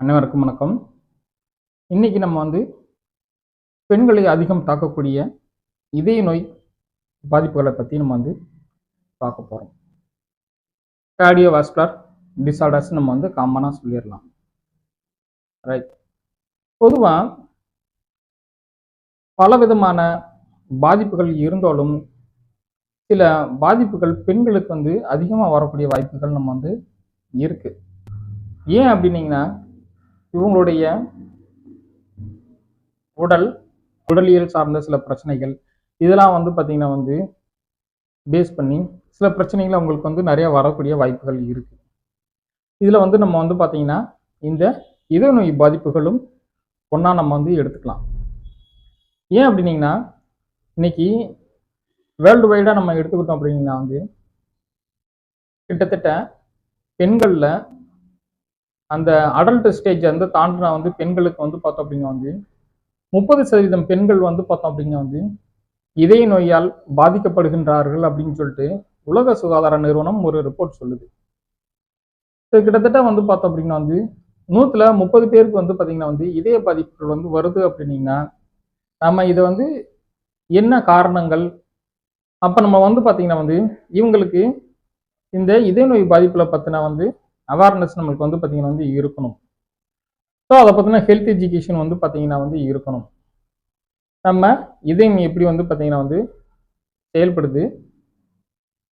அனைவருக்கும் வணக்கம். இன்னைக்கு நம்ம வந்து பெண்களை அதிகம் தாக்கக்கூடிய இதய நோய் பாதிப்புகளை பற்றி நம்ம வந்து பார்க்க போகிறோம் கார்டியோவாஸ்குலர் டிசார்டர்ஸ் நம்ம வந்து காமனாக சொல்லிடலாம். ரைட் பொதுவாக பல விதமான பாதிப்புகள் இருந்தாலும் சில பாதிப்புகள் பெண்களுக்கு வந்து அதிகமாக வரக்கூடிய வாய்ப்புகள் நம்ம வந்து இருக்கு. ஏன் அப்படின்னீங்கன்னா இவங்களுடைய உடல் உடலியல் சார்ந்த சில பிரச்சனைகள் இதெல்லாம் வந்து பார்த்திங்கன்னா வந்து பேஸ் பண்ணி சில பிரச்சனைகள் அவங்களுக்கு வந்து நிறைய வரக்கூடிய வாய்ப்புகள் இருக்குது இதில் வந்து நம்ம வந்து பார்த்திங்கன்னா இந்த இதய நோய் பாதிப்புகளும் ஒன்றா நம்ம வந்து எடுத்துக்கலாம். ஏன் அப்படின்னீங்கன்னா இன்னைக்கு வேர்ல்டு வைடாக நம்ம எடுத்துக்கிட்டோம் அப்படின்னா வந்து கிட்டத்தட்ட பெண்களில் அந்த அடல்ட் ஸ்டேஜ் வந்து தாண்டினா வந்து பெண்களுக்கு வந்து பார்த்தோம் அப்படின்னா வந்து முப்பது சதவீதம் பெண்கள் வந்து பார்த்தோம் அப்படின்னா வந்து இதய நோயால் பாதிக்கப்படுகின்றார்கள் அப்படின்னு சொல்லிட்டு உலக சுகாதார நிறுவனம் ஒரு ரிப்போர்ட் சொல்லுது. ஸோ கிட்டத்தட்ட வந்து பார்த்தோம் அப்படின்னா வந்து நூற்றில் முப்பது பேருக்கு வந்து பார்த்திங்கன்னா வந்து இதய பாதிப்புகள் வந்து வருது அப்படின்னீங்கன்னா நம்ம இதை வந்து என்ன காரணங்கள்? அப்போ நம்ம வந்து பார்த்திங்கன்னா வந்து இவங்களுக்கு இந்த இதய நோய் பாதிப்பில் பற்றினா வந்து அவேர்னஸ் நம்மளுக்கு வந்து பார்த்தீங்கன்னா வந்து இருக்கணும். ஸோ அதை பார்த்தீங்கன்னா ஹெல்த் எஜுகேஷன் வந்து பார்த்தீங்கன்னா வந்து இருக்கணும். நம்ம இதயம் எப்படி வந்து பார்த்தீங்கன்னா வந்து செயல்படுது?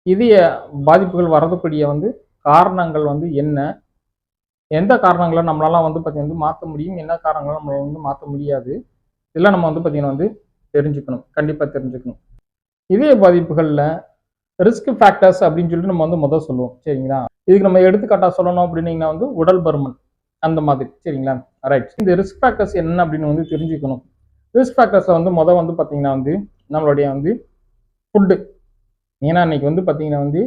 இதய பாதிப்புகள் வரதுக்கூடிய வந்து காரணங்கள் வந்து என்ன? எந்த காரணங்களை நம்மளாலாம் வந்து பார்த்தீங்கன்னா வந்து மாற்ற முடியும்? என்ன காரணங்களை நம்மளால வந்து மாற்ற முடியாது? இதெல்லாம் நம்ம வந்து பார்த்தீங்கன்னா வந்து தெரிஞ்சுக்கணும். கண்டிப்பாக தெரிஞ்சுக்கணும். இதய பாதிப்புகளில் ரிஸ்க் ஃபேக்டர்ஸ் அப்படின்னு சொல்லிட்டு நம்ம வந்து முதல் சொல்லுவோம். சரிங்களா? இதுக்கு நம்ம எடுத்துக்காட்டாக சொல்லணும் அப்படின்னீங்கன்னா வந்து உடல் பருமன் அந்த மாதிரி சரிங்களா? ரைட் இந்த ரிஸ்க் ஃபேக்டர்ஸ் என்ன அப்படின்னு வந்து தெரிஞ்சுக்கணும். ரிஸ்க் ஃபேக்டர்ஸில் வந்து மொதல் வந்து பார்த்தீங்கன்னா வந்து நம்மளுடைய வந்து ஃபுட்டு ஏன்னா இன்னைக்கு வந்து பார்த்தீங்கன்னா வந்து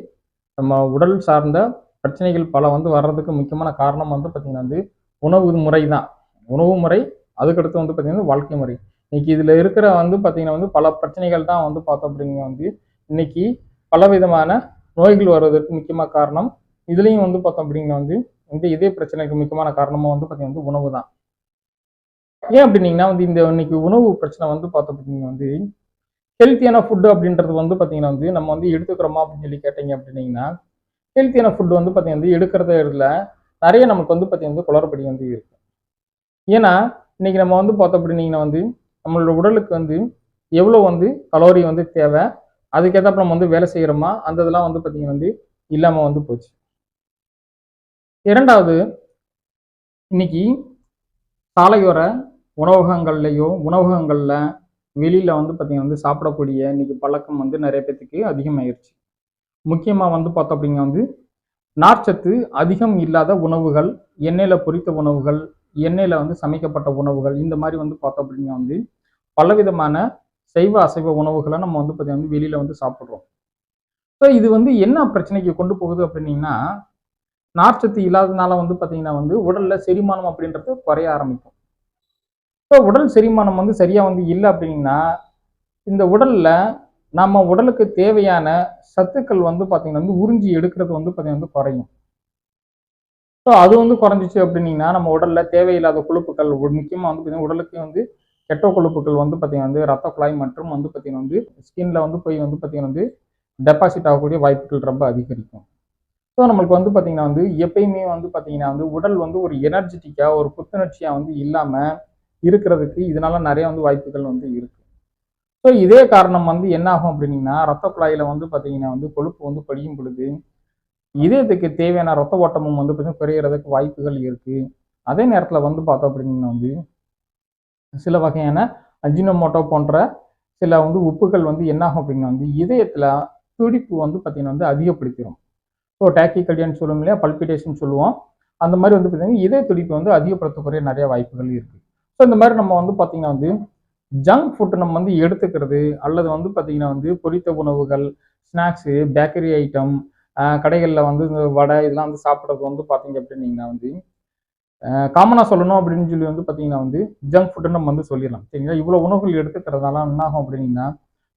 நம்ம உடல் சார்ந்த பிரச்சனைகள் பல வந்து வர்றதுக்கு முக்கியமான காரணம் வந்து பார்த்திங்கன்னா வந்து உணவு முறை தான். உணவு முறை அதுக்கடுத்து வந்து பார்த்திங்கன்னா வாழ்க்கை முறை. இன்னைக்கு இதில் இருக்கிற வந்து பார்த்திங்கன்னா வந்து பல பிரச்சனைகள் தான் வந்து பார்த்தோம் அப்படின்னா வந்து இன்னைக்கு பலவிதமான நோய்கள் வருவதற்கு முக்கியமாக காரணம் இதுலேயும் வந்து பார்த்தோம் அப்படின்னா வந்து இந்த இதே பிரச்சனைக்கு முக்கியமான காரணமாக வந்து பார்த்தீங்கன்னா வந்து உணவு தான். ஏன் அப்படின்னீங்கன்னா வந்து இந்த இன்னைக்கு உணவு பிரச்சனை வந்து பார்த்தோம் அப்படின்னா வந்து ஹெல்த்தியான ஃபுட்டு அப்படின்றது வந்து பார்த்தீங்கன்னா வந்து நம்ம வந்து எடுத்துக்கிறோமா அப்படின்னு சொல்லி கேட்டீங்க அப்படின்னீங்கன்னா ஹெல்த்தியான ஃபுட்டு வந்து பார்த்தீங்கன்னா வந்து எடுக்கிறத இதில் நிறைய நமக்கு வந்து பார்த்தீங்கன்னா வந்து குளறுபடி வந்து இருக்குது ஏன்னா இன்னைக்கு நம்ம வந்து பார்த்தோம் அப்படின்னீங்கன்னா வந்து நம்மளோட உடலுக்கு வந்து எவ்வளோ வந்து கலோரி வந்து தேவை அதுக்கேற்றப்ப நம்ம வந்து வேலை செய்கிறோமா அந்த இதெல்லாம் வந்து பார்த்தீங்கன்னா வந்து இல்லாமல் வந்து போச்சு. இரண்டாவது இன்னைக்கு சாலையோர உணவகங்கள்லையோ உணவகங்களில் வெளியில் வந்து பார்த்தீங்கன்னா வந்து சாப்பிடக்கூடிய இன்னைக்கு பழக்கம் வந்து நிறைய பேத்துக்கு அதிகமாயிருச்சு. முக்கியமாக வந்து பார்த்தோம் அப்படிங்க வந்து நார்ச்சத்து அதிகம் இல்லாத உணவுகள் எண்ணெயில் பொரித்த உணவுகள் எண்ணெயில் வந்து சமைக்கப்பட்ட உணவுகள் இந்த மாதிரி வந்து பார்த்தோம் அப்படிங்க வந்து பலவிதமான சைவ அசைவ உணவுகளை நம்ம வந்து பார்த்தீங்கன்னா வந்து வெளியில் வந்து சாப்பிட்றோம். ஸோ இது வந்து என்ன பிரச்சனைக்கு கொண்டு போகுது அப்படின்னீங்கன்னா நார்ச்சத்து இல்லாததுனால வந்து பார்த்தீங்கன்னா வந்து உடலில் செரிமானம் அப்படின்றது குறைய ஆரம்பிக்கும். ஸோ உடல் செரிமானம் வந்து சரியாக வந்து இல்லை அப்படின்னா இந்த உடலில் நம்ம உடலுக்கு தேவையான சத்துக்கள் வந்து பார்த்தீங்கன்னா வந்து உறிஞ்சி எடுக்கிறது வந்து பார்த்தீங்கன்னா வந்து குறையும். ஸோ அது வந்து குறைஞ்சிச்சு அப்படின்னிங்கன்னா நம்ம உடலில் தேவையில்லாத கொழுப்புகள் முக்கியமாக வந்து பார்த்தீங்கன்னா உடலுக்கு வந்து கெட்ட கொழுப்புகள் வந்து பார்த்தீங்கன்னா வந்து ரத்த குழாய் மற்றும் வந்து பார்த்தீங்கன்னா வந்து ஸ்கின்ல வந்து போய் வந்து பார்த்திங்கன்னா வந்து டெபாசிட் ஆகக்கூடிய வாய்ப்புகள் ரொம்ப அதிகரிக்கும். ஸோ நம்மளுக்கு வந்து பார்த்தீங்கன்னா வந்து எப்பயுமே வந்து பார்த்தீங்கன்னா வந்து உடல் வந்து ஒரு எனர்ஜெட்டிக்காக ஒரு புத்துணர்ச்சியாக வந்து இல்லாமல் இருக்கிறதுக்கு இதனால நிறைய வந்து வாய்ப்புகள் வந்து இருக்கு. ஸோ இதே காரணம் வந்து என்ன ஆகும் அப்படின்னீங்கன்னா ரத்த குழாயில் வந்து பார்த்தீங்கன்னா வந்து கொழுப்பு வந்து படியும் பொழுது இதயத்துக்கு தேவையான ரத்த ஓட்டமும் வந்து பார்த்தீங்கன்னா குறையிறதுக்கு வாய்ப்புகள் இருக்கு. அதே நேரத்தில் வந்து பார்த்தோம் அப்படின்னா வந்து சில வகையான அஜினோமோட்டோ போன்ற சில வந்து உப்புகள் வந்து என்னாகும் அப்படின்னா வந்து இதயத்தில் துடிப்பு வந்து பார்த்தீங்கன்னா வந்து அதிகப்படுத்திடும் ஸோ டேக்கிகல்டியான்னு சொல்லுவோம் இல்லையா? பல்பிடேஷன் சொல்லுவோம். அந்த மாதிரி வந்து பார்த்தீங்கன்னா இதய துடிப்பு வந்து அதிகப்படுத்தக்கூடிய நிறைய வாய்ப்புகள் இருக்குது ஸோ இந்த மாதிரி நம்ம வந்து பார்த்தீங்கன்னா வந்து ஜங்க் ஃபுட்டு நம்ம வந்து எடுத்துக்கிறது அல்லது வந்து பார்த்தீங்கன்னா வந்து பொரித்த உணவுகள் ஸ்நாக்ஸு பேக்கரி ஐட்டம் கடைகளில் வந்து இந்த வடை இதெல்லாம் வந்து சாப்பிட்றது வந்து பார்த்தீங்க அப்படின்னீங்கன்னா வந்து காமனாக சொல்லணும் அப்படின்னு சொல்லி வந்து பார்த்தீங்கன்னா வந்து ஜங்க் ஃபுட்டுன்னு நம்ம வந்து சொல்லிடலாம். சரிங்களா? இவ்வளோ உணவுகள் எடுத்துக்கிறதால என்ன ஆகும் அப்படின்னீங்கன்னா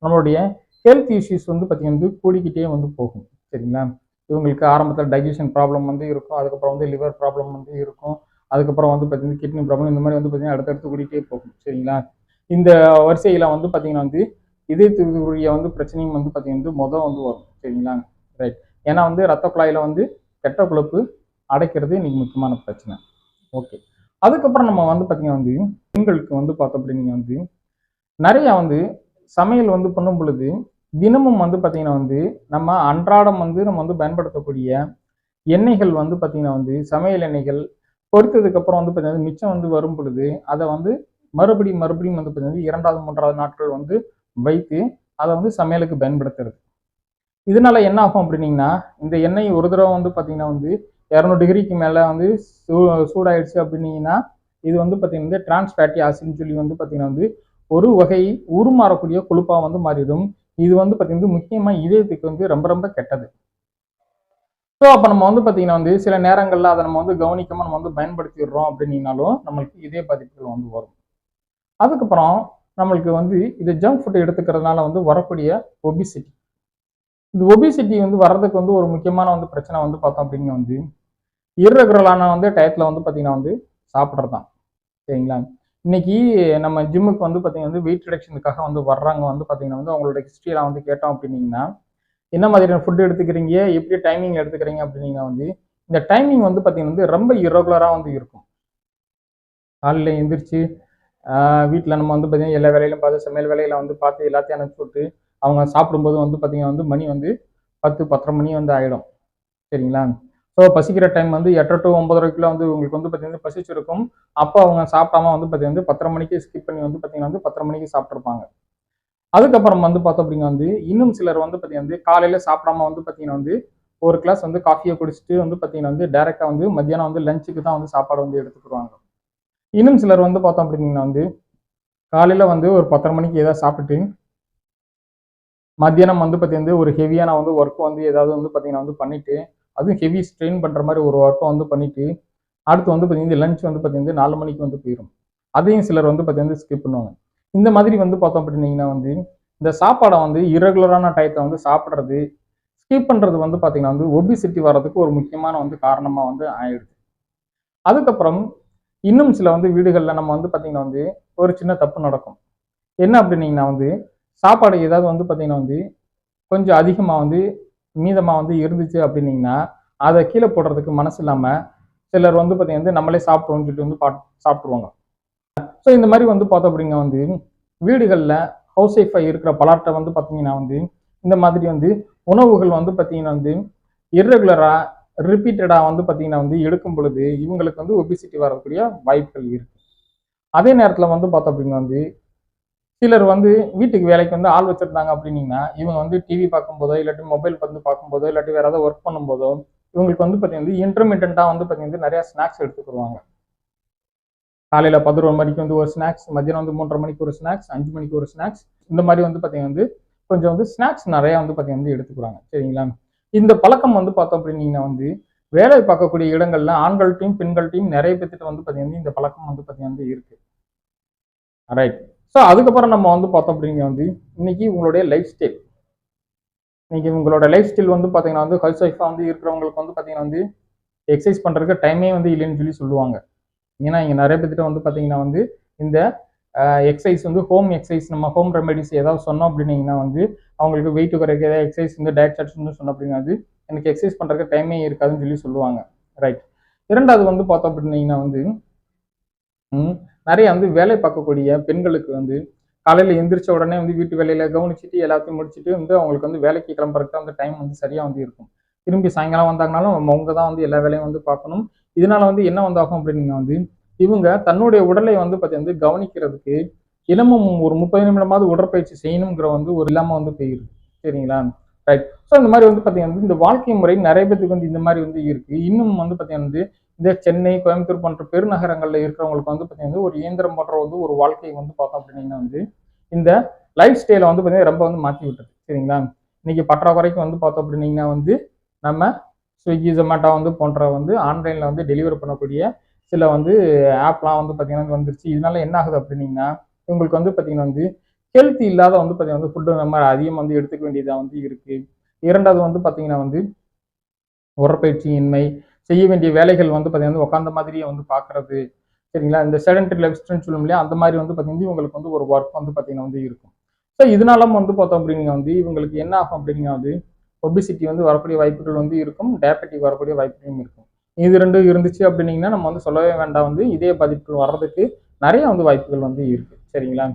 நம்மளுடைய ஹெல்த் இஷ்யூஸ் வந்து பார்த்தீங்கன்னா வந்து கூடிக்கிட்டே வந்து போகும். சரிங்களா? இவங்களுக்கு ஆரம்பத்தில் டைஜஷன் ப்ராப்ளம் வந்து இருக்கும். அதுக்கப்புறம் வந்து லிவர் ப்ராப்ளம் வந்து இருக்கும். அதுக்கப்புறம் வந்து பார்த்தீங்கன்னா கிட்னி ப்ராப்ளம் இந்த மாதிரி வந்து பார்த்தீங்கன்னா அடுத்தடுத்து கூட்டிகிட்டே போகும். சரிங்களா? இந்த வரிசையில் வந்து பார்த்திங்கன்னா வந்து இதயத்துக்குரிய வந்து பிரச்சனையும் வந்து பார்த்தீங்கன்னா வந்து மொதல் வந்து வரும். சரிங்களா? ரைட் ஏன்னா வந்து ரத்த குழாயில் வந்து கெட்ட குழப்பு அடைக்கிறது இன்றைக்கி முக்கியமான பிரச்சனை. ஓகே அதுக்கப்புறம் நம்ம வந்து பார்த்திங்கன்னா வந்து பெண்களுக்கு வந்து பார்த்தோம் அப்படின்னா வந்து நிறையா வந்து சமையல் வந்து பண்ணும் பொழுது தினமும் வந்து பார்த்தீங்கன்னா வந்து நம்ம அன்றாடம் வந்து நம்ம வந்து பயன்படுத்தக்கூடிய எண்ணெய்கள் வந்து பார்த்தீங்கன்னா வந்து சமையல் எண்ணெய்கள் பொறுத்ததுக்கப்புறம் வந்து பார்த்தீங்கன்னா மிச்சம் வந்து வரும் பொழுது அதை வந்து மறுபடியும் மறுபடியும் வந்து பார்த்தீங்கன்னா இரண்டாவது மூன்றாவது நாட்கள் வந்து வைத்து அதை வந்து சமையலுக்கு பயன்படுத்துறது. இதனால என்ன ஆகும் அப்படின்னீங்கன்னா இந்த எண்ணெய் ஒரு தடவை வந்து பார்த்தீங்கன்னா வந்து இரநூறு டிகிரிக்கு மேலே வந்து சூ சூடாயிடுச்சு அப்படின்னீங்கன்னா இது வந்து பார்த்தீங்கன்னா வந்து டிரான்ஸ்பேட்டி ஆசிட்னு சொல்லி வந்து பார்த்தீங்கன்னா வந்து ஒரு வகை உருமாறக்கூடிய கொழுப்பாக வந்து மாறிடும். இது வந்து பார்த்தீங்கன்னா முக்கியமாக இதயத்துக்கு வந்து ரொம்ப ரொம்ப கெட்டது. ஸோ அப்போ நம்ம வந்து பார்த்தீங்கன்னா வந்து சில நேரங்களில் அதை நம்ம வந்து கவனிக்காமல் நம்ம வந்து பயன்படுத்திடுறோம் அப்படின்னீங்கனாலும் நம்மளுக்கு இதய பாதிப்புகள் வந்து வரும். அதுக்கப்புறம் நம்மளுக்கு வந்து இது ஜங்க் ஃபுட் எடுத்துக்கிறதுனால வந்து வரக்கூடிய ஒபிசிட்டி இந்த ஒபிசிட்டி வந்து வர்றதுக்கு வந்து ஒரு முக்கியமான வந்து பிரச்சனை வந்து பார்த்தோம் அப்படிங்க வந்து இர்ரெகுலரான வந்து டயத்தில் வந்து பார்த்தீங்கன்னா வந்து சாப்பிட்றது தான் சரிங்களா? இன்னைக்கு நம்ம ஜிம்முக்கு வந்து பார்த்தீங்கன்னா வந்து வெயிட் ரிடக்ஷனுக்காக வந்து வர்றாங்க. வந்து பார்த்தீங்கன்னா வந்து அவங்களோட ஹிஸ்ட்ரியெலாம் வந்து கேட்டோம் அப்படின்னீங்கன்னா என்ன மாதிரியான ஃபுட் எடுத்துக்கிறீங்க? எப்படி டைமிங் எடுத்துக்கிறீங்க அப்படின்னீங்கன்னா வந்து இந்த டைமிங் வந்து பார்த்தீங்கன்னா வந்து ரொம்ப இரகுலராக வந்து இருக்கும். காலையில் எந்திரிச்சு வீட்டில் நம்ம வந்து பார்த்தீங்கன்னா எல்லா வேலையிலும் பார்த்து சமையல் வேலையில வந்து பார்த்து எல்லாத்தையும் அனுப்பிச்சி விட்டு அவங்க சாப்பிடும்போது வந்து பார்த்தீங்கன்னா வந்து மணி வந்து பத்து பத்தரை மணி வந்து ஆகிடும் சரிங்களா? ஸோ பசிக்கிற டைம் வந்து எட்டரை டு ஒன்பதரைக்குள்ள வந்து உங்களுக்கு வந்து பார்த்தீங்கன்னா பசிச்சிருக்கும். அப்போ அவங்க சாப்பிடாம வந்து பார்த்தீங்கன்னா பத்தரை மணிக்கு ஸ்கிப் பண்ணி வந்து பார்த்தீங்கன்னா வந்து பத்தரை மணிக்கு சாப்பிட்ருப்பாங்க அதுக்கப்புறம் வந்து பார்த்தோம் அப்படிங்க வந்து இன்னும் சிலர் வந்து பார்த்தீங்கன்னா வந்து காலையில் சாப்பிடாம வந்து பார்த்தீங்கன்னா வந்து ஒரு கிளாஸ் வந்து காஃபியை குடிச்சிட்டு வந்து பார்த்தீங்கன்னா வந்து டேரெக்டாக வந்து மத்தியானம் வந்து லஞ்சுக்கு தான் வந்து சாப்பாடு வந்து எடுத்துக்கிடுவாங்க. இன்னும் சிலர் வந்து பார்த்தோம் அப்படின்னா வந்து காலையில் வந்து ஒரு பத்தரை மணிக்கு ஏதாவது சாப்பிட்டு மத்தியானம் வந்து பார்த்தீங்கன்னா ஒரு ஹெவியான வந்து ஒர்க் வந்து ஏதாவது வந்து பார்த்தீங்கன்னா வந்து பண்ணிவிட்டு அதுவும் ஹெவி ஸ்ட்ரெயின் பண்ணுற மாதிரி ஒரு ஒர்க்கை வந்து பண்ணிட்டு அடுத்து வந்து பார்த்தீங்கன்னா லஞ்ச் வந்து பார்த்தீங்கன்னா நாலு மணிக்கு வந்து போயிடும் அதையும் சிலர் வந்து பார்த்தீங்கன்னா ஸ்கிப் பண்ணுவாங்க. இந்த மாதிரி வந்து பார்த்தோம் அப்படின்னீங்கன்னா வந்து இந்த சாப்பாடை வந்து இரகுலரான டயத்தை வந்து சாப்பிட்றது ஸ்கிப் பண்ணுறது வந்து பார்த்தீங்கன்னா வந்து ஒபிசிட்டி வர்றதுக்கு ஒரு முக்கியமான வந்து காரணமாக வந்து ஆயிடுது. அதுக்கப்புறம் இன்னும் சில வந்து வீடுகளில் நம்ம வந்து பார்த்தீங்கன்னா வந்து ஒரு சின்ன தப்பு நடக்கும். என்ன அப்படின்னீங்கன்னா வந்து சாப்பாடு ஏதாவது வந்து பார்த்தீங்கன்னா வந்து கொஞ்சம் அதிகமாக வந்து மீதமாக வந்து இருந்துச்சு அப்படின்னீங்கன்னா அதை கீழே போடுறதுக்கு மனசு இல்லாமல் சிலர் வந்து பார்த்தீங்கன்னா வந்து நம்மளே சாப்பிடுவோம்னு சொல்லிட்டு வந்து பா சாப்பிட்ருவாங்க ஸோ இந்த மாதிரி வந்து பார்த்தோம் அப்படிங்க வந்து வீடுகளில் ஹவுஸ் ஒய்ஃபாக இருக்கிற பலாட்டை வந்து பார்த்தீங்கன்னா வந்து இந்த மாதிரி வந்து உணவுகள் வந்து பார்த்தீங்கன்னா வந்து இர்ரெகுலராக ரிப்பீட்டடாக வந்து பார்த்தீங்கன்னா வந்து எடுக்கும் பொழுது இவங்களுக்கு வந்து ஒபிசிட்டி வரக்கூடிய வாய்ப்புகள் இருக்குது அதே நேரத்தில் வந்து பார்த்தோம் அப்படின்னா வந்து சிலர் வந்து வீட்டுக்கு வேலைக்கு வந்து ஆள் வச்சிருந்தாங்க அப்படின்னீங்கன்னா இவங்க வந்து டிவி பார்க்கும்போதோ இல்லாட்டி மொபைல் வந்து பார்க்கும்போதோ இல்லாட்டி வேற ஏதாவது ஒர்க் பண்ணும்போதோ இவங்களுக்கு வந்து பார்த்தீங்கன்னா இன்டர்மீடியண்ட்டாக வந்து பார்த்தீங்கன்னா நிறைய ஸ்நாக்ஸ் எடுத்துக்கிடுவாங்க காலையில் பதினோரு மணிக்கு வந்து ஒரு ஸ்நாக்ஸ் மதியானம் வந்து மூன்றரை மணிக்கு ஒரு ஸ்நாக்ஸ் அஞ்சு மணிக்கு ஒரு ஸ்நாக்ஸ் இந்த மாதிரி வந்து பார்த்தீங்கன்னா வந்து கொஞ்சம் வந்து ஸ்நாக்ஸ் நிறையா வந்து பார்த்தீங்கன்னா வந்து எடுத்துக்கிறாங்க சரிங்களா? இந்த பழக்கம் வந்து பார்த்தோம் அப்படின்னீங்கன்னா வந்து வேலை பார்க்கக்கூடிய இடங்கள்ல ஆண்கள்ட்டையும் பெண்கள்ட்டையும் நிறைய பேர்த்திட்ட வந்து பார்த்தீங்கன்னா இந்த பழக்கம் வந்து பார்த்தீங்கன்னா வந்து இருக்கு. ரைட் ஸோ அதுக்கப்புறம் நம்ம வந்து பார்த்தோம் அப்படிங்க வந்து இன்னைக்கு உங்களுடைய லைஃப் ஸ்டைல் இன்னைக்கு உங்களோட லைஃப் ஸ்டைல் வந்து பார்த்தீங்கன்னா வந்து ஹவுஸ் ஒய்ஃபாக வந்து இருக்கிறவங்களுக்கு வந்து பார்த்தீங்கன்னா வந்து எக்ஸசைஸ் பண்ணுறதுக்கு டைமே வந்து இல்லைன்னு சொல்லி சொல்லுவாங்க. ஏன்னா இங்கே நிறைய பேர்த்திட்ட வந்து பார்த்தீங்கன்னா வந்து இந்த எக்ஸசைஸ் வந்து ஹோம் எக்ஸசைஸ் நம்ம ஹோம் ரெமெடிஸ் ஏதாவது சொன்னோம் அப்படின்னீங்கன்னா வந்து அவங்களுக்கு வெயிட் குறைக்க ஏதாவது எக்ஸசைஸ் வந்து டயட் சார்ட்ஸ்னு சொன்னோம் அப்படின்னா வந்து எனக்கு எக்ஸசைஸ் பண்ணுறதுக்கு டைமே இருக்காதுன்னு சொல்லி சொல்லுவாங்க. ரைட் இரண்டாவது வந்து பார்த்தோம் அப்படின்னீங்கன்னா வந்து நிறைய வந்து வேலை பார்க்கக்கூடிய பெண்களுக்கு வந்து காலையில் எந்திரிச்ச உடனே வந்து வீட்டு வேலையில கவனிச்சுட்டு எல்லாத்தையும் முடிச்சுட்டு வந்து அவங்களுக்கு வந்து வேலைக்கு கிளம்புறதுக்கு அந்த டைம் வந்து சரியாக வந்து இருக்கும். திரும்பி சாயங்காலம் வந்தாங்கனாலும் நம்ம அவங்க தான் வந்து எல்லா வேலையும் வந்து பார்க்கணும். இதனால வந்து என்ன வந்தாகும் அப்படின்னா வந்து இவங்க தன்னுடைய உடலை வந்து பார்த்தீங்கன்னா வந்து கவனிக்கிறதுக்கு தினமும் ஒரு முப்பது நிமிடமாவது உடற்பயிற்சி செய்யணுங்கிற வந்து ஒரு இல்லாமல் வந்து போயிருக்கு சரிங்களா? ரைட் ஸோ இந்த மாதிரி வந்து பார்த்தீங்கன்னா வந்து இந்த வாழ்க்கை முறை நிறைய பேத்துக்கு வந்து இந்த மாதிரி வந்து இருக்கு. இன்னும் வந்து பார்த்தீங்கன்னா இதே சென்னை கோயம்புத்தூர் போன்ற பெருநகரங்களில் இருக்கிறவங்களுக்கு வந்து பார்த்தீங்கன்னா ஒரு இயந்திரம் போன்ற வந்து ஒரு வாழ்க்கையை வந்து பார்த்தோம் அப்படின்னீங்கன்னா வந்து இந்த லைஃப் ஸ்டைலை வந்து பார்த்தீங்கன்னா ரொம்ப வந்து மாற்றி விட்டுருது சரிங்களா? இன்னைக்கு பற்றாக்குறைக்கு வந்து பார்த்தோம் அப்படின்னீங்கன்னா வந்து நம்ம ஸ்விக்கி ஜொமேட்டோ வந்து போன்ற வந்து ஆன்லைனில் வந்து டெலிவரி பண்ணக்கூடிய சில வந்து ஆப்லாம் வந்து பார்த்தீங்கன்னா வந்துருச்சு. இதனால என்ன ஆகுது அப்படின்னீங்கன்னா உங்களுக்கு வந்து பார்த்தீங்கன்னா வந்து ஹெல்த் இல்லாத வந்து பார்த்தீங்கன்னா வந்து ஃபுட்டு நம்ம அதிகம் வந்து எடுத்துக்க வேண்டியதாக வந்து இருக்குது இரண்டாவது வந்து பார்த்தீங்கன்னா வந்து உடற்பயிற்சியின்மை செய்ய வேண்டிய வேலைகள் வந்து பார்த்தீங்கன்னா உட்காந்த மாதிரியே வந்து பார்க்கறது சரிங்களா? இந்த செடன்டரி லைஃப் ஸ்டைல்னு சொல்லும் இல்லையா? அந்த மாதிரி வந்து பார்த்தீங்கன்னா இவங்களுக்கு வந்து ஒரு ஒர்க் வந்து பார்த்தீங்கன்னா வந்து இருக்கும். ஸோ இதனால வந்து பார்த்தோம் அப்படிங்க வந்து இவங்களுக்கு என்ன ஆகும் அப்படிங்க வந்து ஒபிசிட்டி வந்து வரக்கூடிய வாய்ப்புகள் வந்து இருக்கும். டயபெட்டிக் வரக்கூடிய வாய்ப்புகளும் இருக்கும். இது ரெண்டும் இருந்துச்சு அப்படின்னீங்கன்னா நம்ம வந்து சொல்லவே வேண்டாம். வந்து இதே பாதிப்புகள் வர்றதுக்கு நிறைய வந்து வாய்ப்புகள் வந்து இருக்கு. சரிங்களா?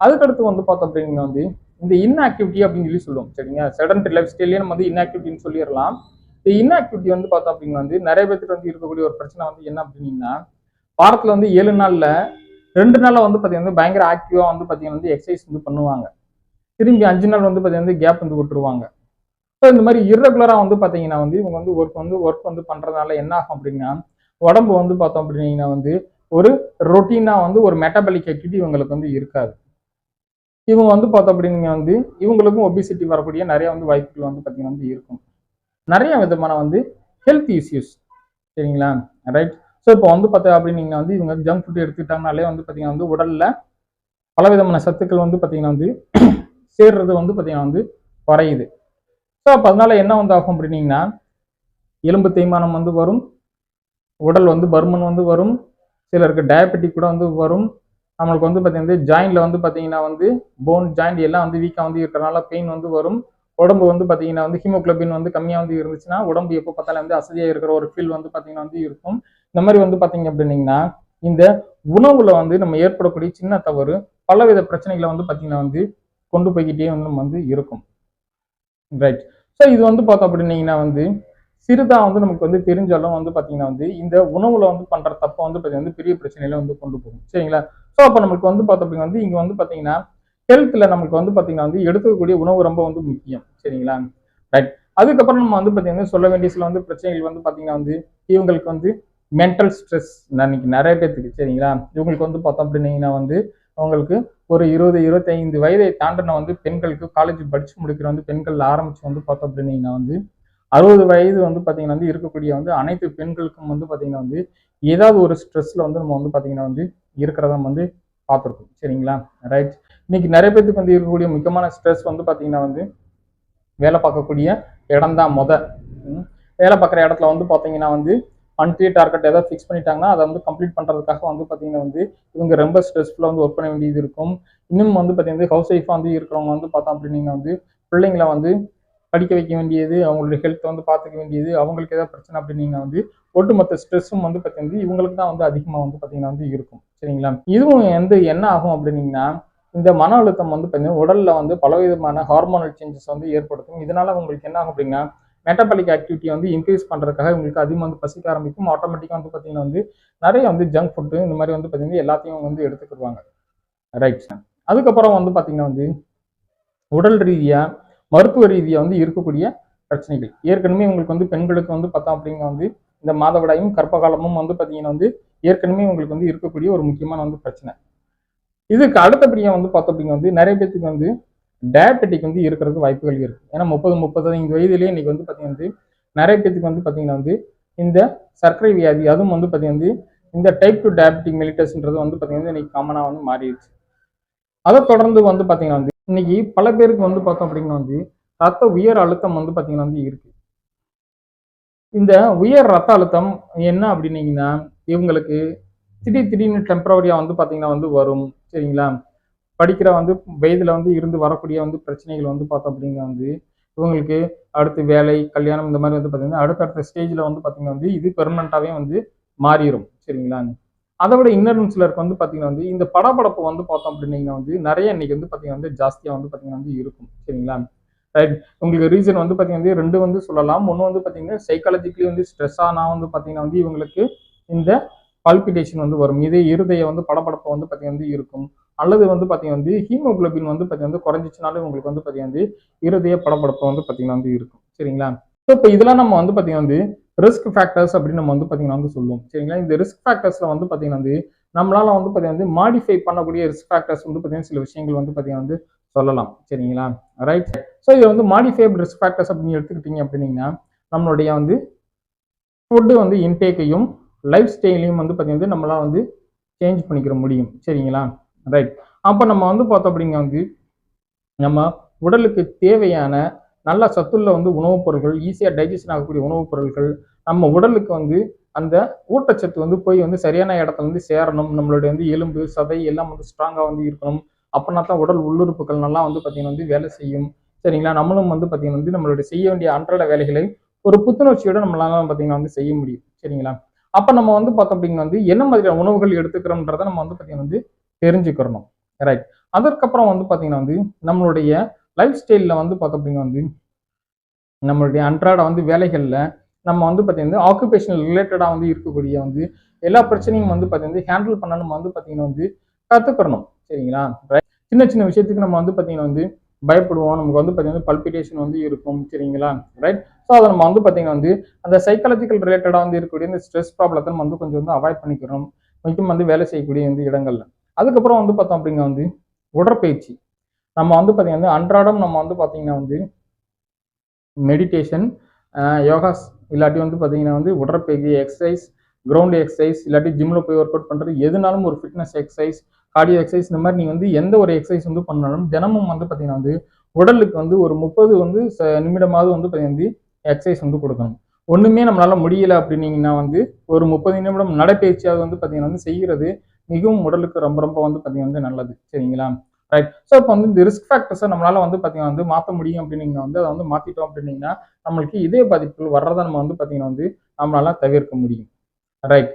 அதுக்கடுத்து வந்து பார்த்தோம் அப்படிங்கன்னா வந்து இந்த இன்ஆக்டிவிட்டி அப்படின்னு சொல்லி சொல்லுவோம். சரிங்களா? செடன்டரி லைஃப் ஸ்டைலே நம்ம வந்து இன்ஆக்டிவிட்டின்னு சொல்லிடலாம். இந்த இன்ஆக்டிவிட்டி வந்து பார்த்தோம் அப்படின்னா வந்து நிறைய பேர்த்துட்டு வந்து இருக்கக்கூடிய ஒரு பிரச்சனை வந்து என்ன அப்படின்னீங்கன்னா வாரத்தில் வந்து ஏழு நாளில் ரெண்டு நாளில் வந்து பார்த்தீங்கன்னா பயங்கர ஆக்டிவாக வந்து பார்த்தீங்கன்னா வந்து எக்ஸசைஸ் வந்து பண்ணுவாங்க. திரும்பி அஞ்சு நாள் வந்து பார்த்தீங்கன்னா வந்து கேப் வந்து விட்டுருவாங்க. ஸோ இந்த மாதிரி இர்ரெகுலராக வந்து பார்த்தீங்கன்னா வந்து இவங்க வந்து ஒர்க் வந்து ஒர்க் வந்து பண்ணுறதுனால என்ன ஆகும் அப்படின்னா உடம்பு வந்து பார்த்தோம் அப்படின்னா வந்து ஒரு ரொட்டீனாக வந்து ஒரு மெட்டபாலிக் ஆக்டிவிட்டி இவங்களுக்கு வந்து இருக்காது. இவங்க வந்து பார்த்தோம் அப்படின்னா வந்து இவங்களுக்கும் ஒபிசிட்டி வரக்கூடிய நிறைய வந்து வாய்ப்புகள் வந்து பார்த்தீங்கன்னா வந்து இருக்கும். நிறைய விதமான வந்து ஹெல்த் இஷ்யூஸ் சரிங்களா? ரைட் ஸோ இப்போ வந்து பார்த்தா அப்படின்னீங்கன்னா வந்து இவங்க ஜங்க் ஃபுட் எடுத்துக்கிட்டாங்கனாலே வந்து பார்த்தீங்கன்னா வந்து உடலில் பல விதமான சத்துக்கள் வந்து பார்த்தீங்கன்னா வந்து சேர்றது வந்து பார்த்தீங்கன்னா வந்து குறையுது. ஸோ அப்போ அதனால என்ன வந்து ஆகும் அப்படின்னீங்கன்னா எலும்பு தேய்மானம் வந்து வரும் உடல் வந்து பருமன் வந்து வரும் சிலருக்கு டயபெட்டிக் கூட வந்து வரும். நம்மளுக்கு வந்து பார்த்தீங்கன்னா ஜாயிண்டில் வந்து பார்த்தீங்கன்னா வந்து போன் ஜாயிண்ட் எல்லாம் வந்து வீக்காக வந்து இருக்கிறனால பெயின் வந்து வரும். உடம்பு வந்து பார்த்தீங்கன்னா வந்து ஹீமோக்ளோபின் வந்து கம்மியாக வந்து இருந்துச்சுன்னா உடம்பு எப்போ பார்த்தாலும் வந்து அசதியாக இருக்கிற ஒரு ஃபீல் வந்து பார்த்தீங்கன்னா வந்து இருக்கும். இந்த மாதிரி வந்து பார்த்தீங்க அப்படின்னீங்கன்னா இந்த உணவுல வந்து நம்ம ஏற்படக்கூடிய சின்ன தவறு பலவித பிரச்சனைகளை வந்து பார்த்தீங்கன்னா வந்து கொண்டு போய்கிட்டே வந்து நம்ம வந்து இருக்கும். ரைட் ஸோ இது வந்து பார்த்தோம் அப்படின்னீங்கன்னா வந்து சிறுதாக வந்து நமக்கு வந்து தெரிஞ்சாலும் வந்து பார்த்தீங்கன்னா வந்து இந்த உணவுல வந்து பண்ணுற தப்பை வந்து பார்த்தீங்கன்னா வந்து பெரிய பிரச்சனையில வந்து கொண்டு போகும். சரிங்களா? ஸோ அப்போ நமக்கு வந்து பார்த்தோம் அப்படின்னா வந்து இங்கே வந்து பார்த்தீங்கன்னா ஹெல்த்தில் நமக்கு வந்து பார்த்தீங்கன்னா வந்து எடுத்துக்கக்கூடிய உணவு ரொம்ப வந்து முக்கியம். சரிங்களா? ரைட் அதுக்கப்புறம் நம்ம வந்து பார்த்தீங்கன்னா சொல்ல வேண்டிய சில வந்து பிரச்சனைகள் வந்து பார்த்தீங்கன்னா வந்து இவங்களுக்கு வந்து மென்டல் ஸ்ட்ரெஸ் இன்னைக்கு நிறைய பேர்த்துக்கு சரிங்களா? இவங்களுக்கு வந்து பார்த்தோம் அப்படின்னீங்கன்னா வந்து அவங்களுக்கு ஒரு இருபது இருபத்தைந்து வயதை தாண்டின வந்து பெண்களுக்கு காலேஜ் படித்து முடிக்கிற வந்து பெண்கள் ஆரம்பித்து வந்து பார்த்தோம் அப்படின்னீங்கன்னா வந்து அறுபது வயது வந்து பார்த்தீங்கன்னா வந்து இருக்கக்கூடிய வந்து அனைத்து பெண்களுக்கும் வந்து பார்த்தீங்கன்னா வந்து ஏதாவது ஒரு ஸ்ட்ரெஸ்ஸில் வந்து நம்ம வந்து பார்த்தீங்கன்னா வந்து இருக்கிறத வந்து பார்த்துருக்கோம். சரிங்களா? ரைட் இன்னைக்கு நிறைய பேருக்கு வந்து இருக்கக்கூடிய முக்கியமான ஸ்ட்ரெஸ் வந்து பார்த்தீங்கன்னா வந்து வேலை பார்க்கக்கூடிய இடம் தான் முத. வேலை பார்க்குற இடத்துல வந்து பார்த்தீங்கன்னா வந்து மந்த்லி டார்கெட் ஏதாவது ஃபிக்ஸ் பண்ணிட்டாங்கன்னா அதை வந்து கம்ப்ளீட் பண்ணுறதுக்காக வந்து பார்த்தீங்கன்னா வந்து இவங்க ரொம்ப ஸ்ட்ரெஸ்ஃபுல்லாக வந்து ஒர்க் பண்ண வேண்டியது இருக்கும். இன்னும் வந்து பார்த்தீங்கன்னா ஹவுஸ் ஒய்ஃபாக வந்து இருக்கிறவங்க வந்து பார்த்தோம் அப்படின்னீங்கன்னா வந்து பிள்ளைங்களை வந்து படிக்க வைக்க வேண்டியது அவங்களுடைய ஹெல்த்தை வந்து பார்த்துக்க வேண்டியது அவங்களுக்கு ஏதாவது பிரச்சனை அப்படின்னீங்கன்னா வந்து ஒட்டுமொத்த ஸ்ட்ரெஸ்ஸும் வந்து பார்த்தீங்கன்னா இவங்களுக்கு தான் வந்து அதிகமாக வந்து பார்த்தீங்கன்னா வந்து இருக்கும். சரிங்களா? இதுவும் வந்து என்ன ஆகும் அப்படின்னீங்கன்னா இந்த மன அழுத்தம் வந்து பார்த்தீங்கன்னா உடலில் வந்து பலவிதமான ஹார்மோனல் சேஞ்சஸ் வந்து ஏற்படுத்தும். இதனால உங்களுக்கு என்ன ஆகும் அப்படின்னா மெட்டபாலிக் ஆக்டிவிட்டி வந்து இன்க்ரீஸ் பண்ணுறதுக்காக உங்களுக்கு அதிகமாக வந்து பசிக்க ஆரம்பிக்கும். ஆட்டோமேட்டிக்காக வந்து பார்த்தீங்கன்னா வந்து நிறைய வந்து ஜங்க் ஃபுட்டு இந்த மாதிரி வந்து பார்த்தீங்கன்னா எல்லாத்தையும் வந்து எடுத்துக்கிடுவாங்க. ரைட் அதுக்கப்புறம் வந்து பார்த்தீங்கன்னா வந்து உடல் ரீதியாக மருத்துவ ரீதியாக வந்து இருக்கக்கூடிய பிரச்சனைகள். ஏற்கனவே உங்களுக்கு வந்து பெண்களுக்கு வந்து பார்த்தோம் அப்படிங்க வந்து இந்த மாதவிடாயும் கர்ப்பகாலமும் வந்து பார்த்தீங்கன்னா வந்து ஏற்கனவே உங்களுக்கு வந்து இருக்கக்கூடிய ஒரு முக்கியமான வந்து பிரச்சனை. இதுக்கு அடுத்தபடியாக வந்து பார்த்தோம் வந்து நிறைய பேத்துக்கு வந்து டயபெட்டிக் வந்து இருக்கிறதுக்கு வாய்ப்புகள் இருக்கு. ஏன்னா முப்பது முப்பத்தஞ்சு வயதுலேயே இன்னைக்கு வந்து பார்த்தீங்கன்னா வந்து நிறைய பேத்துக்கு வந்து பார்த்தீங்கன்னா வந்து இந்த சர்க்கரை வியாதி அதுவும் வந்து பார்த்தீங்கன்னா வந்து இந்த டைப் டூ டயபெட்டிக் மெலிட்டஸ்ன்றது வந்து பார்த்தீங்கன்னா இன்னைக்கு காமனாக வந்து மாறிடுச்சு. அதை தொடர்ந்து வந்து பார்த்தீங்கன்னா வந்து இன்னைக்கு பல பேருக்கு வந்து பார்த்தோம் அப்படின்னா வந்து ரத்த உயர் அழுத்தம் வந்து பார்த்தீங்கன்னா வந்து இருக்கு. இந்த உயர் ரத்த அழுத்தம் என்ன அப்படின்னீங்கன்னா இவங்களுக்கு திடீர் திடீர்னு டெம்பரவரியாக வந்து பார்த்தீங்கன்னா வந்து வரும். சரிங்களா? படிக்கிற வந்து வயதில் வந்து இருந்து வரக்கூடிய வந்து பிரச்சனைகள் வந்து பார்த்தோம் அப்படின்னா வந்து இவங்களுக்கு அடுத்து வேலை கல்யாணம் இந்த மாதிரி வந்து பார்த்தீங்கன்னா அடுத்தடுத்த ஸ்டேஜில் வந்து பார்த்தீங்கன்னா வந்து இது பெர்மனண்ட்டாகவே வந்து மாறிடும் சரிங்களா? அதை விட இன்னொரு சிலருக்கு வந்து பார்த்தீங்கன்னா வந்து இந்த படப்படப்பு வந்து பார்த்தோம் அப்படின்னீங்கன்னா வந்து நிறைய இன்னைக்கு வந்து பார்த்தீங்கன்னா வந்து ஜாஸ்தியாக வந்து பார்த்தீங்கன்னா வந்து இருக்கும். சரிங்களா? ரைட் உங்களுக்கு ரீசன் வந்து பார்த்தீங்கன்னா வந்து ரெண்டு வந்து சொல்லலாம். ஒன்று வந்து பார்த்தீங்கன்னா சைக்காலஜிக்கலி வந்து ஸ்ட்ரெஸ் ஆனால் வந்து பார்த்தீங்கன்னா வந்து இவங்களுக்கு இந்த பால்பிட்டேஷன் வந்து வரும் இதே இருதய வந்து படப்படப்பை வந்து பார்த்தீங்கன்னா வந்து இருக்கும் அல்லது வந்து பார்த்தீங்கன்னா வந்து ஹீமோகுளோபின் வந்து பார்த்தீங்கன்னா வந்து உங்களுக்கு வந்து பார்த்தீங்கன்னா வந்து இருதய படப்படப்பை வந்து பார்த்தீங்கன்னா வந்து இருக்கும் சரிங்களா ஸோ இப்போ இதெல்லாம் நம்ம வந்து பார்த்தீங்கன்னா வந்து ரிஸ்க் ஃபேக்டர்ஸ் அப்படின்னு நம்ம வந்து பார்த்தீங்கன்னா வந்து சொல்லுவோம் சரிங்களா இந்த ரிஸ்க் ஃபேக்டர்ஸில் வந்து பார்த்தீங்கன்னா வந்து நம்மளால வந்து பார்த்தீங்கன்னா வந்து மாடிஃபை பண்ணக்கூடிய ரிஸ்க் ஃபேக்டர்ஸ் வந்து பார்த்தீங்கன்னா சில விஷயங்கள் வந்து பார்த்தீங்கன்னா வந்து சொல்லலாம் சரிங்களா ரைட் ஸோ இது வந்து மாடிஃபைபிள் ரிஸ்க் ஃபேக்டர்ஸ் அப்படின்னு எடுத்துக்கிட்டீங்க அப்படின்னீங்கன்னா நம்மளுடைய வந்து ஃபுட்டு வந்து இன்டேக்கையும் லைஃப் ஸ்டைலையும் வந்து பார்த்தீங்கன்னா நம்மளால் வந்து சேஞ்ச் பண்ணிக்கிற முடியும். சரிங்களா? ரைட் அப்போ நம்ம வந்து பார்த்தோம் அப்படிங்க வந்து நம்ம உடலுக்கு தேவையான நல்ல சத்துள்ள வந்து உணவுப் பொருட்கள் ஈஸியாக டைஜஷன் ஆகக்கூடிய உணவுப் பொருட்கள் நம்ம உடலுக்கு வந்து அந்த ஊட்டச்சத்து வந்து போய் வந்து சரியான இடத்துல வந்து சேரணும். நம்மளுடைய வந்து எலும்பு சதை எல்லாம் வந்து ஸ்ட்ராங்காக வந்து இருக்கணும். அப்படின்னா தான் உடல் உள்ளுறுப்புகள் நல்லா வந்து பார்த்தீங்கன்னா வந்து வேலை செய்யும். சரிங்களா? நம்மளும் வந்து பார்த்தீங்கன்னா வந்து நம்மளுடைய செய்ய வேண்டிய அன்றாட வேலைகளை ஒரு புத்துணர்ச்சியோட நம்மளால பார்த்தீங்கன்னா வந்து செய்ய முடியும். சரிங்களா? அப்போ நம்ம வந்து பார்த்தோம் அப்படின்னா வந்து என்ன மாதிரியான உணவுகள் எடுத்துக்கிறோம்ன்றதை நம்ம வந்து பார்த்தீங்கன்னா வந்து தெரிஞ்சுக்கிறணும். ரைட் அதற்கப்புறம் வந்து பார்த்தீங்கன்னா வந்து நம்மளுடைய லைஃப் ஸ்டைலில் வந்து பார்த்தோம் அப்படின்னா வந்து நம்மளுடைய அன்றாட வந்து வேலைகளில் நம்ம வந்து பார்த்தீங்கன்னா ஆக்குபேஷனல் ரிலேட்டடாக வந்து இருக்கக்கூடிய வந்து எல்லா பிரச்சனையும் வந்து பார்த்தீங்கன்னா ஹேண்டில் பண்ண நம்ம வந்து பார்த்தீங்கன்னா வந்து கற்றுக்கிறணும் சரிங்களா? ரைட் சின்ன சின்ன விஷயத்துக்கு நம்ம வந்து பார்த்தீங்கன்னா வந்து பயப்படுவோம். நமக்கு வந்து பார்த்தீங்கன்னா பல்பிட்டேஷன் வந்து இருக்கும். சரிங்களா? ரைட் ஸோ அதை நம்ம வந்து பார்த்தீங்கன்னா வந்து அந்த சைக்காலஜிக்கல் ரிலேட்டடாக வந்து இருக்கக்கூடிய இந்த ஸ்ட்ரெஸ் ப்ராப்ளத்தை நம்ம வந்து கொஞ்சம் வந்து அவாய்ட் பண்ணிக்கிறோம் முக்கியம் வந்து வேலை செய்யக்கூடிய வந்து இடங்கள்ல. அதுக்கப்புறம் வந்து பார்த்தோம் அப்படிங்க வந்து உடற்பயிற்சி. நம்ம வந்து பார்த்தீங்கன்னா அன்றாடம் நம்ம வந்து பார்த்தீங்கன்னா வந்து மெடிடேஷன் யோகாஸ் இல்லாட்டி வந்து பார்த்தீங்கன்னா வந்து உடற்பயிற்சி எக்ஸசைஸ் கிரவுண்ட் எக்ஸசைஸ் இல்லாட்டி ஜிம்மில் போய் ஒர்க் அவுட் பண்ணுறது எதுனாலும் ஒரு ஃபிட்னஸ் எக்ஸசைஸ் கார்டியோ எக்ஸசைஸ் இந்த மாதிரி நீங்கள் வந்து எந்த ஒரு எக்ஸசைஸ் வந்து பண்ணாலும் தினமும் வந்து பார்த்தீங்கன்னா வந்து உடலுக்கு வந்து ஒரு முப்பது வந்து ச- நிமிடமாவது வந்து பார்த்தீங்கன்னா வந்து எக்ஸசைஸ் வந்து கொடுக்கணும். ஒன்றுமே நம்மளால் முடியல அப்படின்னீங்கன்னா வந்து ஒரு முப்பது நிமிடம் நடைப்பயிற்சியாவது வந்து பார்த்தீங்கன்னா வந்து செய்கிறது மிகவும் உடலுக்கு ரொம்ப ரொம்ப வந்து பார்த்தீங்கன்னா வந்து நல்லது. சரிங்களா? ரைட் ஸோ இப்போ வந்து இந்த ரிஸ்க் ஃபேக்டர்ஸை நம்மளால் வந்து பார்த்தீங்கன்னா வந்து மாற்ற முடியும் அப்படின்னீங்கன்னா வந்து அதை வந்து மாற்றிட்டோம் அப்படின்னீங்கன்னா நம்மளுக்கு இதே பாதிப்புகள் வர்றதை நம்ம வந்து பார்த்தீங்கன்னா வந்து நம்மளால தவிர்க்க முடியும். ரைட்